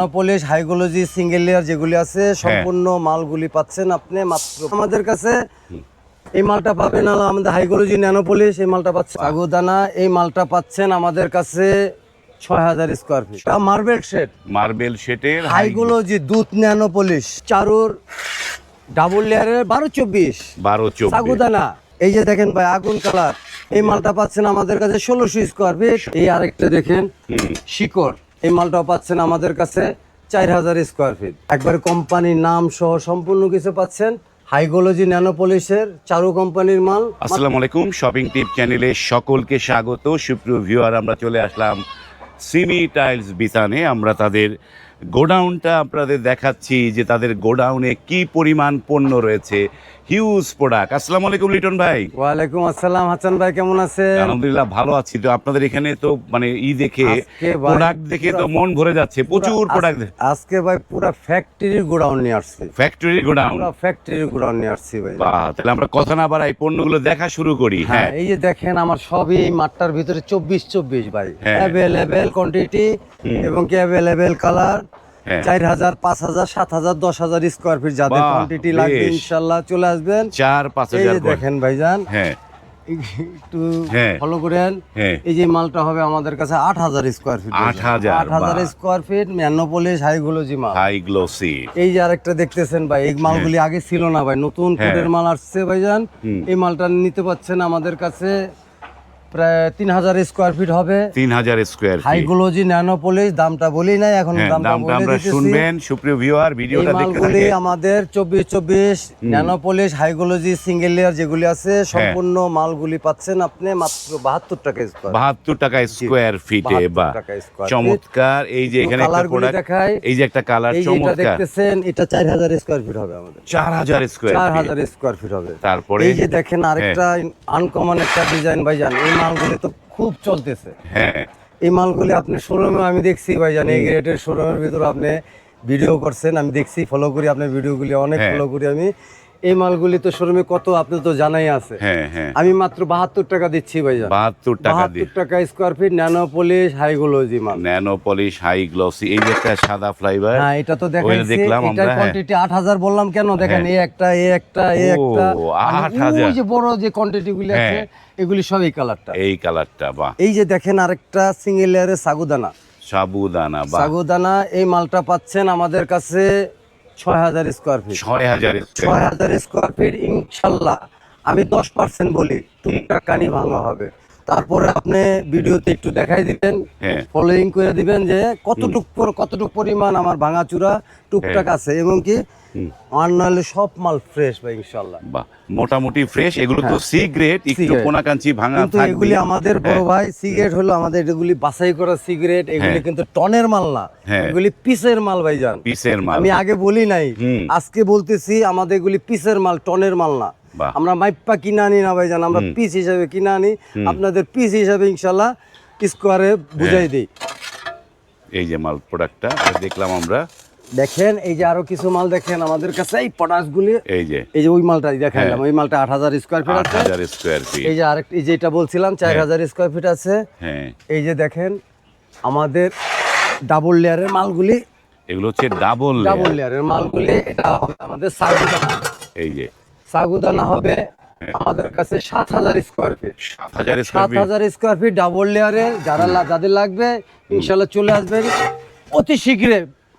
Nano polish হাইগোলজি single layer যেগুলি আছে সম্পূর্ণ মালগুলি পাচ্ছেন আপনি মাত্র। আমাদের কাছে এই মালটা পাবেন আমাদের হাইগোলজি ন্যানো পলিশ এই মালটা পাচ্ছেন। আগুদানা এই মালটা পাচ্ছেন আমাদের কাছে ছয় হাজার square feet marble sheet marble শেটের হাইগোলজি দুধ ন্যানো পলিশ চারুর ডাবল লেয়ারের বারো চব্বিশ। বারো চব্বিশ। সাগুদানা এই যে দেখেন ভাই আগুন কালার এই মালটা পাচ্ছেন আমাদের কাছে ষোলোশো স্কোয়ার ফিট এই আরেকটা দেখেন শিকড়। এই মালটাও পাচ্ছেন আমাদের কাছে চার হাজার স্কোয়ার ফিট একবার কোম্পানির নাম সহ সম্পূর্ণ কিছু পাচ্ছেন। হাইগোলজি ন্যানোপলিসের চারু কোম্পানির মাল। আসসালামু আলাইকুম শপিং টিপ চ্যানেলে সকলকে স্বাগত। সুপ্রিয় ভিউয়ার আমরা চলে আসলাম সিমি টাইলস বিতানে। আমরা তাদের গোডাউনটা আপনাদের দেখাচ্ছি যে তাদের গোডাউনে কি পরিমাণ পণ্য রয়েছে। হিউজ প্রোডাক্ট আসসালামু আলাইকুম লিটন ভাই। ওয়ালাইকুম আসসালাম হাসান ভাই কেমন আছে আলহামদুলিল্লাহ ভালো আছি তো। আপনাদের এখানে তো মানে ই দেখে প্রোডাক্ট দেখে তো মন ভরে যাচ্ছে। প্রচুর প্রোডাক্ট আজকে ভাই পুরো ফ্যাক্টরির গোডাউন নিয়ে আসছে। Factory godown? পুরা ফ্যাক্টরির গোডাউন নিয়ে আসছি ভাই। বাহ তাহলে আমরা কথা না বাড়াই পণ্যগুলো দেখা শুরু করি। হ্যাঁ হ্যাঁ। এই যে দেখেন আমার সবই এই মাঠটার ভিতরে চব্বিশ চব্বিশ ভাই। অ্যাভেলেবেল কোয়ান্টিটি এবং কি অ্যাভেলেবেল কালার। চার হাজার পাঁচ হাজার সাত হাজার দশ হাজার স্কোয়ার ফিট যাদের বাহ, কোয়ান্টিটি লাগবে ইনশাল্লাহ চলে আসবেন। চার পাঁচ এই হাজার দেখেন ভাইজান হ্যাঁ। একটু হ্যাঁ। ফলো করেন। হ্যাঁ। এই যে মালটা হবে আমাদের কাছে আট হাজার স্কোয়ার ফিট 8,000, আট হাজার স্কোয়ার ফিট হাইগুলোজি মাল। এই যে আরেকটা দেখতেছেন ভাই এই মালগুলি আগে ছিল না ভাই নতুন হ্যাঁ। কোটের মাল আসছে ভাইজান। এই মালটা নিতে পাচ্ছেন আমাদের কাছে প্রায় তিন হাজার স্কোয়ার ফিট হবে। তিন হাজার স্কোয়ার হাইগুলোজি ন্যানোপলিশ দামটা বলি নাই এখন হ্যাঁ দামটা আমরা শুনবেন সুপ্রিয় ভিউয়ার ভিডিওটা দেখতে আমাদের চব্বিশ চব্বিশ ন্যানোপলিশ হাইগুলোজি সিঙ্গেল লেয়ার যেগুলি আছে হ্যাঁ। সম্পূর্ণ মালগুলি পাচ্ছেন আপনি মাত্র বাহাত্তর টাকা স্কোয়ার বাহাত্তর টাকা স্কোয়ার ফিটে বা। চমৎকার। এই যে এখানে একটা প্রোডাক্ট এই যে একটা কালার চমৎকার। দেখতেছেন এটা চার হাজার স্কোয়ার ফিট হবে আমাদের। চার হাজার স্কোয়ার চার হাজার স্কোয়ার ফিট হবে। তারপরে এই যে দেখেন আরেকটা আনকমন একটা ডিজাইন ভাইজান এই মালগুলি তো খুব চলতেছে। হ্যাঁ। এই মালগুলি আপনি শোরুমে আমি দেখছি ভাইজান এই গ্রেটের শোরুমের ভিতরে আপনি ভিডিও করছেন আমি দেখছি ফলো করি আপনার ভিডিওগুলি অনেক হ্যাঁ। ফলো করি আমি। এই মালগুলি তো শোরুমে কত আপনি তো জানাই আছে। হ্যাঁ হ্যাঁ। আমি মাত্র বাহাত্তর টাকা দিচ্ছি ভাইজান। বাহাত্তর টাকা টাকা স্কোয়ার ফিট ন্যানো পলিশ হাইগোলজি মাল। ন্যানো পলিশ হাই গ্লোসি এই যে একটা সাদা ফ্লাইবার হ্যাঁ এটা তো দেখাইছি। দেখলাম আমরা হ্যাঁ। কোয়ান্টিটি আট হাজার বললাম কেন? দেখেন এই একটা এই একটা এই একটা। আর 8,000 ওই যে বড় যে কোয়ান্টিটি গুলি আছে হ্যাঁ। এগুলি সব এই কালারটা এই কালারটা বাহ। এই যে দেখেন আরেকটা সিঙ্গেল লেয়ারের সাগুদানা। সাবুদানা বাহ। সাগুদানা এই মালটা পাচ্ছেন আমাদের কাছে ছয় হাজার স্কোয়ার ফিট ছয় হাজার ছয় হাজার স্কোয়ার ফিট ইনশাল্লাহ। আমি দশ পার্সেন্ট বলি টুকটাক কানি ভাঙা হবে। তারপরে আপনি ভিডিওতে একটু দেখাই দিবেন হ্যাঁ। ফলোইং করে দিবেন যে কতটুক পর- কতটুক পরিমাণ আমার ভাঙাচুরা টুকটাক হ্যাঁ। আছে এবং কি আর নাহলে সব মাল ফ্রেশ ভাই ইনশাল্লাহ বাহ মোটামুটি ফ্রেশ এগুলো তো সি গ্রেড একটু হ্যাঁ। কোনাকাঞ্চি ভাঙা কিন্তু এগুলি আমাদের বড় ভাই সিগারেট হলো আমাদের এগুলি বাছাই করা সিগারেট এগুলি হ্যাঁ। কিন্তু টনের মাল না হ্যাঁ। এগুলি পিসের মাল ভাই যান পিসের মাল আমি আগে বলি নাই আজকে বলতেছি আমাদের এগুলি পিসের মাল টনের মাল না। আমরা মাইপ্পা কিনে আনি না ভাইজান আমরা পিস হিসাবে কিনে আনি আপনাদের পিস হিসাবে ইনশাল্লাহ স্কোয়ারে বুঝাই হ্যাঁ। দিই। এই যে মাল প্রোডাক্টটা দেখলাম আমরা। দেখেন এই যে আরও কিছু মাল দেখেন আমাদের কাছে এই পটাশগুলি এই যে। এই যে ওই মালটা দেখালাম ওই মালটা আট হাজার স্কোয়ার ফিট হ্যাঁ। আছে হাজার স্কোয়ার ফিট এই যে আরেক এই যে এটা বলছিলাম চার হাজার স্কোয়ার ফিট আছে। হ্যাঁ। এই যে দেখেন আমাদের ডাবল লেয়ারের মালগুলি এগুলো হচ্ছে ডাবল ডাবল লেয়ারের মালগুলি এটা আমাদের সাগুদানা এই যে। সাগুদানা হবে আমাদের কাছে সাত হাজার স্কোয়ার ফিট সাত হাজার স্কোয়ার ফিট ডাবল লেয়ারে যারা যাদের লাগবে ইনশাল্লাহ চলে আসবেন। অতি শীঘ্রে।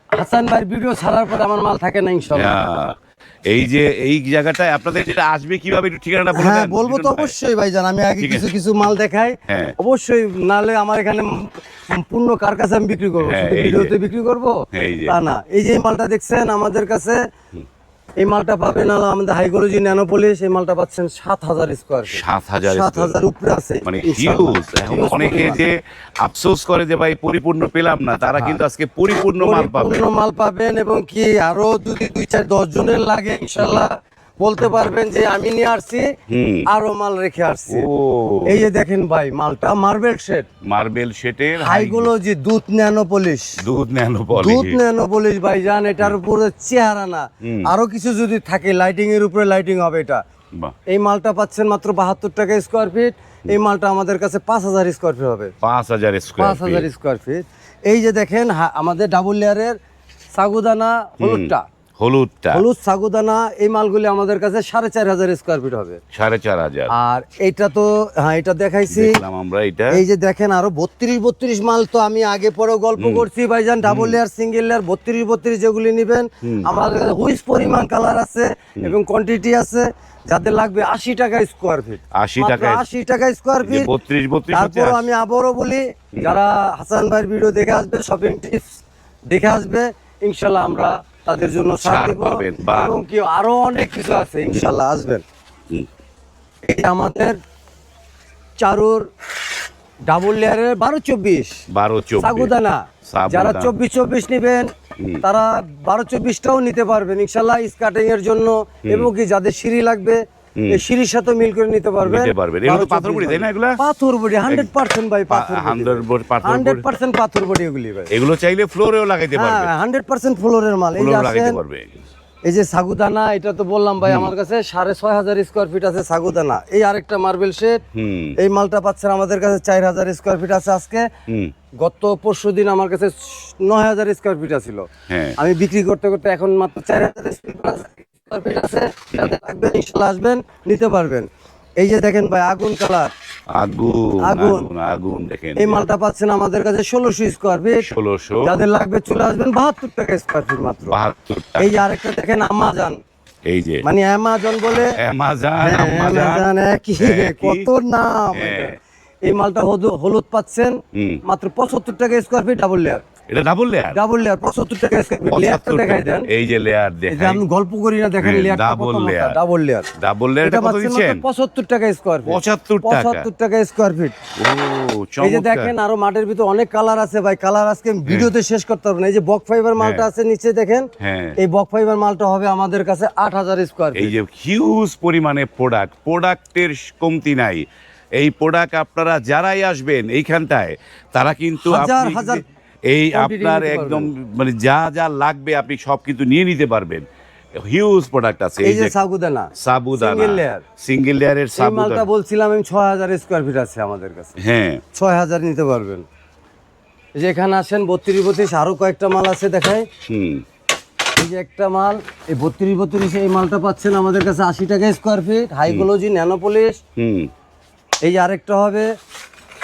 হাসান ভাইয়ের ভিডিও ছাড়ার পরে আমার মাল থাকে না ইনশাল্লাহ। হ্যাঁ। এই যে এই জায়গাটায় আপনাদের যেটা আসবে কীভাবে একটু ঠিকানাটা বলে হ্যাঁ বলব তো ভাই? অবশ্যই ভাইজান আমি আগে কিছু কিছু মাল দেখাই। হ্যাঁ। অবশ্যই নালে আমার এখানে পূর্ণ কার কাছে আমি বিক্রি করব? হ্যাঁ। ভিডিওতে বিক্রি করব? এই তা না এই যে মালটা দেখছেন আমাদের কাছে এই মালটা পাবেন আমাদের হাইগোলজি ন্যানোপলিস এই মালটা পাচ্ছেন সাত হাজার স্কোয়ার সাত হাজার সাত হাজার উপরে আছে। মানে হিউজ এখন অনেকে যে আফসোস করে যে ভাই পরিপূর্ণ পেলাম না তারা কিন্তু আজকে পরিপূর্ণ মাল পাবেন মাল পাবেন এবং কি আরও যদি দুই চার দশ জনের লাগে ইনশাল্লাহ বলতে পারবেন যে আমি নিয়ে আসছি। আরও মাল রেখে আসছি। এই যে দেখেন ভাই মালটা মার্বেল শেড মার্বেল শেটের হাইগুলোজি দুধ ন্যানো পলিশ দুধ ন্যানো পলিশ দুধ ন্যানো পলিশ ভাই জান এটার উপরে চেহারা না। আরও কিছু যদি থাকে লাইটিং এর উপরে লাইটিং হবে এটা। এই মালটা পাচ্ছেন মাত্র বাহাত্তর টাকা স্কোয়ার ফিট এই মালটা আমাদের কাছে পাঁচ হাজার স্কোয়ার ফিট হবে। পাঁচ হাজার পাঁচ হাজার স্কোয়ার ফিট এই যে দেখেন আমাদের ডাবল লেয়ারের সাগুদানা হলুদটা। হলুদটা। হলুদ সাগুদানা এই মালগুলি আমাদের কাছে সাড়ে চার হাজার স্কোয়ার ফিট হবে। সাড়ে চার হাজার। আর এটা তো হ্যাঁ এটা দেখাইছি। আমরা এটা। এই যে দেখেন আরও বত্রিশ বত্রিশ মাল তো আমি আগে পরেও গল্প করছি ভাইজান ডাবল লেয়ার সিঙ্গেল লেয়ার বত্রিশ বত্রিশ যেগুলি নিবেন। আমাদের কাছে হুইস পরিমাণ কালার আছে এবং কোয়ান্টিটি আছে। যাদের লাগবে আশি টাকা স্কোয়ার ফিট 80 টাকায়- আশি টাকা স্কোয়ার ফিট বত্রিশ বত্রিশ তারপর আমি আবারও বলি যারা হাসান ভাইয়ের ভিডিও দেখে আসবে শপিং টিপস দেখে আসবে ইনশাল্লাহ আমরা তাদের জন্য দেব এবং কি আরও অনেক কিছু আছে ইনশাল্লাহ আসবেন। এটা আমাদের চারুর ডাবল লেয়ারের বারো চব্বিশ বারো সাগুদানা। যারা চব্বিশ চব্বিশ নেবেন তারা বারো চব্বিশটাও নিতে পারবেন ইনশাল্লাহ স্কার্টিং এর জন্য এবং কি যাদের সিঁড়ি লাগবে সিঁড়ির সাথে মিল করে নিতে পারবেন। নিতে পারবেন। এগুলো পাথর বড়ি, তাই না এগুলা? পাথর বডি হান্ড্রেড পার্সেন্ট ভাই পাথর হান্ড্রেড পাথর বডি। এগুলি ভাই। এগুলো চাইলে ফ্লোরেও লাগাইতে হ্যাঁ পারবে হান্ড্রেড পার্সেন্ট ফ্লোরের মাল। এই লাগাইতে পারবে। এই যে সাগুদানা এটা তো বললাম ভাই আমার কাছে সাড়ে ছয় হাজার স্কোয়ার ফিট আছে সাগুদানা। এই আরেকটা মার্বেল শেড এই মালটা পাচ্ছেন আমাদের কাছে চার হাজার স্কোয়ার ফিট আছে আজকে। গত পরশু দিন আমার কাছে নয় হাজার স্কোয়ার ফিট ছিল হ্যাঁ। আমি বিক্রি করতে করতে এখন মাত্র চার হাজার স্কোয়ার ফিট আছে। লাগবে ইনশাল্লাহ আসবেন নিতে পারবেন। এই যে দেখেন ভাই আগুন কালার আগুন আগুন। আগুন আগুন দেখেন। এই মালটা পাচ্ছেন আমাদের কাছে ষোলোশো স্কোয়ার ফিট ষোলোশো। যাদের লাগবে চলে আসবেন বাহাত্তর টাকা স্কোয়ার ফিট মাত্র। বাহাত্তর এই যে আরেকটা দেখেন আমাজন এই যে। মানে অ্যামাজন বলে অ্যামাজন হ্যাঁ, অ্যামাজন একই। কত নাম। হ্যাঁ। এই মালটা হলুদ হলুদ পাচ্ছেন। মাত্র পঁচাত্তর টাকা স্কোয়ার ফিট ডাবল লেয়ার এটা ডাবল লেয়ার ডাবল লেয়ার পঁচাত্তর টাকা স্কোয়ার লেয়ারটা দেখাই দেন এই যে লেয়ার দেখাই। আমি গল্প করি না দেখেন হ্যাঁ, লেয়ারটা। ডাবল লেয়ার ডাবল লেয়ার এটা কত দিচ্ছেন? পঁচাত্তর টাকা স্কোয়ার ফিট 75 টাকা। পঁচাত্তর টাকা স্কোয়ার ফিট ও এই যে দেখেন আরও মাঠের ভিতর অনেক কালার আছে ভাই। কালার আজকে ভিডিওতে শেষ করতে পারব না। এই যে বক ফাইবার মালটা আছে নিচে দেখেন। হ্যাঁ। এই বক ফাইবার মালটা হবে আমাদের কাছে আট হাজার স্কোয়ার এই যে হিউজ পরিমাণে প্রোডাক্ট প্রোডাক্টের কমতি নাই। এই প্রোডাক্ট আপনারা যারাই আসবেন এইখানটায় তারা কিন্তু হাজার হাজার এই আপনার একদম মানে যা যা লাগবে আপনি সব কিন্তু নিয়ে নিতে পারবেন। হিউজ প্রোডাক্ট আছে। এই যে সাগুদানা সাবুদানা single লেয়ার সিঙ্গেল লেয়ারের এই মালটা বলছিলাম আমি ছয় হাজার স্কোয়ার ফিট আছে আমাদের কাছে। হ্যাঁ। ছয় হাজার নিতে পারবেন। এই যে এখানে আসেন বত্রিশ বত্রিশ আরও কয়েকটা মাল আছে দেখায় হুম। এই যে একটা মাল এই বত্রিশ বত্রিশ এই মালটা পাচ্ছেন আমাদের কাছে আশি টাকা স্কোয়ার ফিট হাইকোলজি ন্যানোপলিশ। হুম। এই যে আরেকটা হবে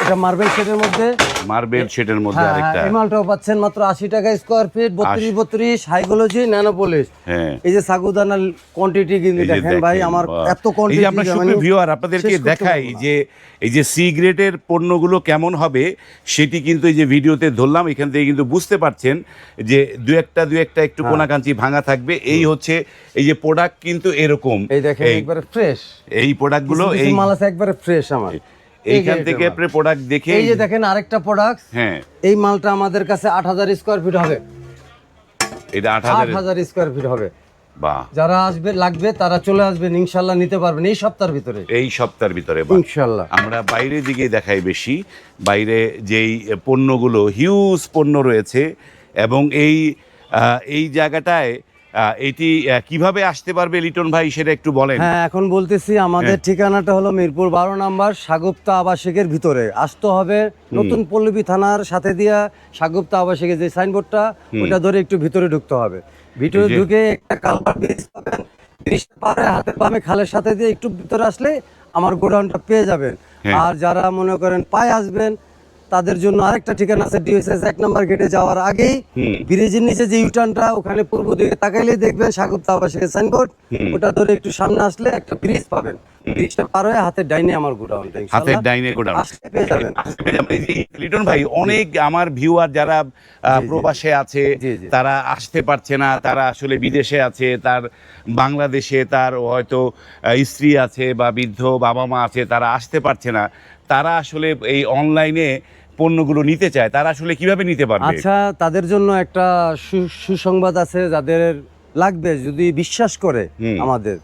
এটা মার্বেল সেটের মধ্যে। মার্বেল শেডের মধ্যে হ্যাঁ আরেকটা। হ্যাঁ, এই মালটাও পাচ্ছেন মাত্র আশি টাকা স্কোয়ার ফিট বত্রিশ বত্রিশ হাইকোলজি ন্যানোপলিশ হ্যাঁ। এই যে সাগুদানার কোয়ান্টিটি কিন্তু দেখেন ভাই আমার। এত এই যে আমরা সুপ্রিয় ভিউয়ার আপনাদেরকে দেখাই যে এই যে সি গ্রেডের পণ্যগুলো কেমন হবে সেটি কিন্তু এই যে ভিডিওতে ধরলাম এখান থেকে কিন্তু বুঝতে পারছেন যে দু একটা দু একটা একটু হ্যাঁ। কোনাকাঞ্চি ভাঙা থাকবে। এই হচ্ছে এই যে প্রোডাক্ট কিন্তু এরকম। এই দেখেন একবারে ফ্রেশ এই প্রোডাক্টগুলো এই মাল আছে একবারে ফ্রেশ আমার। এইখান এই থেকে আপনি প্রোডাক্ট দেখে এই যে দেখেন আরেকটা প্রোডাক্ট হ্যাঁ। এই মালটা আমাদের কাছে আট হাজার স্কোয়ার ফিট হবে। এটা আট হাজার স্কোয়ার ফিট হবে। বাহ। যারা আসবে লাগবে তারা চলে আসবেন ইনশাল্লাহ নিতে পারবেন এই সপ্তাহের ভিতরে। এই সপ্তাহের ভিতরে ইনশাল্লাহ আমরা বাইরের দিকে দেখাই বেশি। বাইরে যেই পণ্যগুলো হিউজ পণ্য রয়েছে এবং এই এই জায়গাটায় এটি কীভাবে আসতে পারবে লিটন ভাই সেটা একটু বলেন। হ্যাঁ এখন বলতেছি আমাদের হ্যাঁ। ঠিকানাটা হলো মিরপুর বারো নাম্বার সাগুপ্তা আবাসিকের ভিতরে। আসতে হবে নতুন পল্লবী থানার সাথে দিয়া সাগুপ্তা আবাসিকের যে সাইনবোর্ডটা ওটা ধরে একটু ভিতরে ঢুকতে হবে। ভিতরে ঢুকে একটা কালভার ব্রিজ পাবেন। ব্রিজটা পারে হাতে পামে খালের সাথে দিয়ে একটু ভিতরে আসলে আমার গোডাউনটা পেয়ে যাবেন। হ্যাঁ। আর যারা মনে করেন পায়ে আসবেন তাদের জন্য আরেকটা ঠিকানা আছে ডিএসএস এক নম্বর গেটে যাওয়ার আগেই। ব্রিজের নিচে যে ইউটার্নটা ওখানে পূর্ব দিকে তাকাইলে দেখবেন সাগুপ্তা আবাসিকের সাইনবোর্ড ওটা ধরে একটু সামনে আসলে একটা ব্রিজ পাবেন। ব্রিজটা পার হয়ে হাতের ডাইনে আমার গোডাউনটা হাতের ডাইনে গোডাউন। আসলে পেয়ে যাবেন। লিটন ভাই অনেক আমার ভিউয়ার যারা প্রবাসে আছে। তারা আসতে পারছে না তারা আসলে বিদেশে আছে তার বাংলাদেশে তার হয়তো স্ত্রী আছে বা বৃদ্ধ বাবা মা আছে তারা আসতে পারছে না। তারা আসলে এই অনলাইনে পণ্যগুলো নিতে চায় তারা আসলে কীভাবে নিতে পারবে? আচ্ছা তাদের জন্য একটা সুসংবাদ আছে যাদের লাগবে যদি বিশ্বাস করে আমাদের।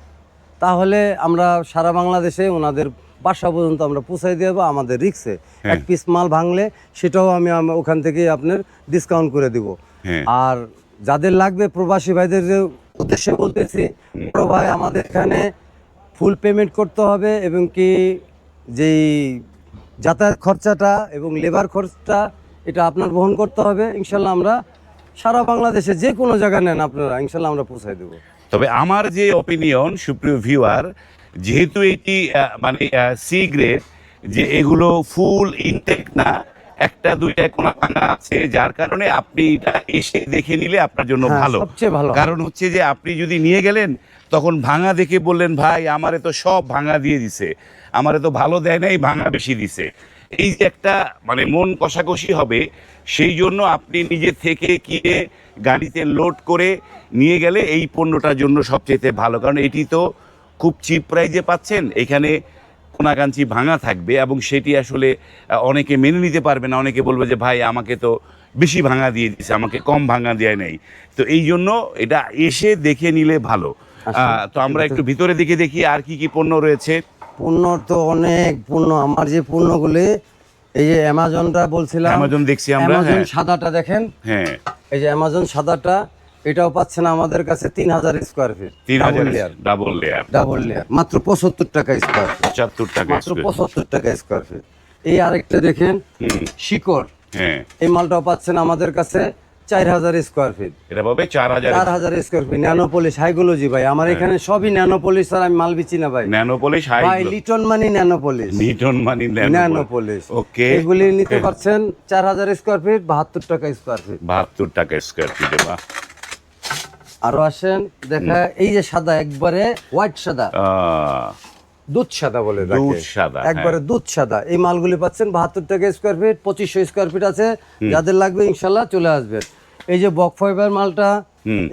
তাহলে আমরা সারা বাংলাদেশে ওনাদের বাসা পর্যন্ত আমরা পৌঁছাই দেবো আমাদের রিক্সে হ্যাঁ। এক পিস মাল ভাঙলে সেটাও আমি ওখান থেকে আপনার ডিসকাউন্ট করে দিব। হ্যাঁ। আর যাদের লাগবে প্রবাসী ভাইদের যে উদ্দেশ্যে বলতেছি বড় ভাই আমাদের এখানে ফুল পেমেন্ট করতে হবে এবং কি যেই যাতায়াত খরচাটা এবং লেবার খরচটা এটা আপনার বহন করতে হবে। ইনশাল্লাহ আমরা সারা বাংলাদেশে যে কোনো জায়গায় নেন আপনারা, ইনশাল্লাহ আমরা পৌঁছাই দেবো। তবে আমার যে অপিনিয়ন সুপ্রিয় ভিউয়ার যেহেতু এটি মানে সি গ্রেড যে এগুলো ফুল ইনটেক না একটা দুইটা কোনা ভাঙা আছে যার কারণে আপনি এটা এসে দেখে নিলে আপনার জন্য হ্যাঁ, ভালো। সবচেয়ে ভালো। কারণ হচ্ছে যে আপনি যদি নিয়ে গেলেন তখন ভাঙা দেখে বললেন ভাই আমারে তো সব ভাঙা দিয়ে দিছে। আমারে তো ভালো দেয় নাই ভাঙা বেশি দিছে। এই যে একটা মানে মন কষাকষি হবে সেই জন্য আপনি নিজে থেকে কিনে গাড়িতে লোড করে নিয়ে গেলে এই পণ্যটার জন্য সবচেয়ে ভালো। কারণ এটি তো খুব চিপ প্রাইজে পাচ্ছেন। এখানে কোনাকাঞ্চি ভাঙা থাকবে এবং সেটি আসলে অনেকে মেনে নিতে পারবে না। অনেকে বলবে যে ভাই আমাকে তো বেশি ভাঙা দিয়ে দিছে আমাকে কম ভাঙা দেয় নেই। তো এই জন্য এটা এসে দেখে নিলে ভালো। তো আমরা একটু ভিতরে দিকে দেখি আর কি কি পণ্য রয়েছে। পণ্য তো অনেক পণ্য। আমার যে পণ্যগুলি এই যে অ্যামাজনটা বলছিলাম অ্যামাজন দেখছি আমরা অ্যামাজন সাদাটা দেখেন। হ্যাঁ। এই যে অ্যামাজন সাদাটা এটাও পাচ্ছেন আমাদের কাছে তিন হাজার স্কোয়ার ফিট তিন হাজার ডাবল লেয়ার ডাবল লেয়ার মাত্র পঁচাত্তর টাকা স্কোয়ার ফিট পঁচাত্তর টাকা মাত্র পঁচাত্তর টাকা স্কোয়ার ফিট এই আরেকটা দেখেন শিকড়। হ্যাঁ। এই মালটাও পাচ্ছেন আমাদের কাছে চার হাজার স্কোয়ার ফিট এটা পাবে চার হাজার চার হাজার স্কোয়ার ফিট ন্যানোপলিশ হাইগোলজি ভাই আমার হ্যাঁ। এখানে সবই ন্যানোপলিশ আর আমি মাল বিচি না ভাই। ন্যানোপলিশ হাই ভাই লিটন মানি ন্যানোপলিশ নিউটন মানি ন্যানোপলিশ ওকে এগুলি নিতে পারছেন চার হাজার স্কোয়ার ফিট বাহাত্তর টাকা স্কোয়ার ফিট বাহাত্তর টাকা স্কোয়ার ফিটে বা। আরও আসেন দেখা এই যে সাদা একবারে হোয়াইট সাদা। দুধ সাদা বলে দুধ সাদা, হ্যাঁ। একবারে দুধ সাদা। এই মালগুলি পাচ্ছেন বাহাত্তর টাকা স্কোয়ার ফিট পঁচিশশো স্কোয়ার ফিট আছে। যাদের লাগবে ইনশাল্লাহ চলে আসবেন। এই যে বক ফাইবার মালটা।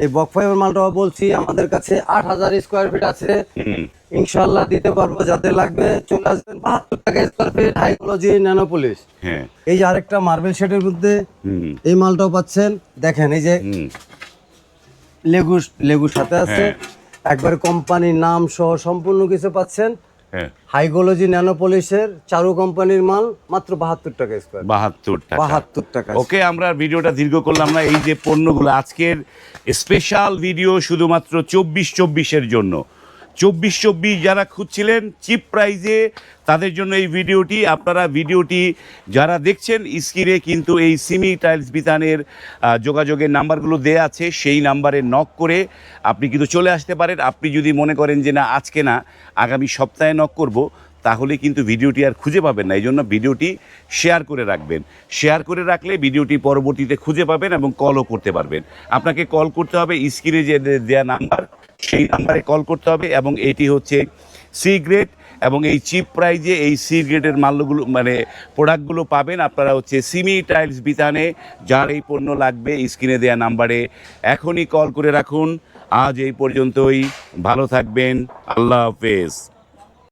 এই বক ফাইবার মালটা বলছি আমাদের কাছে আট হাজার স্কোয়ার ফিট আছে। ইনশাল্লাহ দিতে পারব যাদের লাগবে চলে আসবেন বাহাত্তর টাকা স্কোয়ার ফিট হাইকোলজি ন্যানোপলিশ হ্যাঁ। এই যে আরেকটা মার্বেল শেডের মধ্যে এই মালটাও পাচ্ছেন। দেখেন এই যে হুম লেগু সাথে আছে। হ্যাঁ। একবার কোম্পানির নাম সহ সম্পূর্ণ কিছু পাচ্ছেন। হ্যাঁ। হাইগোলজি ন্যানোপলিশের চারু কোম্পানির মাল মাত্র বাহাত্তর টাকা স্কোয়ার বাহাত্তর টাকা। বাহাত্তর টাকা। ওকে আমরা ভিডিওটা দীর্ঘ করলাম না। এই যে পণ্যগুলো আজকের স্পেশাল ভিডিও শুধুমাত্র চব্বিশ চব্বিশের জন্য। চব্বিশ চব্বিশ যারা খুঁজছিলেন, চিপ প্রাইজে তাদের জন্য এই ভিডিওটি। আপনারা ভিডিওটি যারা দেখছেন, স্ক্রিনে কিন্তু এই সিমি টাইলস বিতানের যোগাযোগের নাম্বারগুলো দেয়া আছে, সেই নাম্বারে নক করে আপনি কিন্তু চলে আসতে পারেন। আপনি যদি মনে করেন যে না, আজকে না, আগামী সপ্তাহে নক করব, তাহলে কিন্তু ভিডিওটি আর খুঁজে পাবেন না। এই জন্য ভিডিওটি শেয়ার করে রাখবেন। শেয়ার করে রাখলে ভিডিওটি পরবর্তীতে খুঁজে পাবেন এবং কলও করতে পারবেন। আপনাকে কল করতে হবে, স্ক্রিনে যে দে- দেয়া নাম্বার সেই নাম্বারে কল করতে হবে এবং এটি হচ্ছে সিগ্রেট এবং এই চিপ প্রাইজে এই সিগ্রেটের মাল্যগুলো মানে প্রোডাক্টগুলো পাবেন আপনারা হচ্ছে সিমি টাইলস বিতানে যার এই পণ্য লাগবে স্ক্রিনে দেওয়া নাম্বারে। এখনই কল করে রাখুন। আজ এই পর্যন্তই। ভালো থাকবেন। আল্লাহ হাফেজ।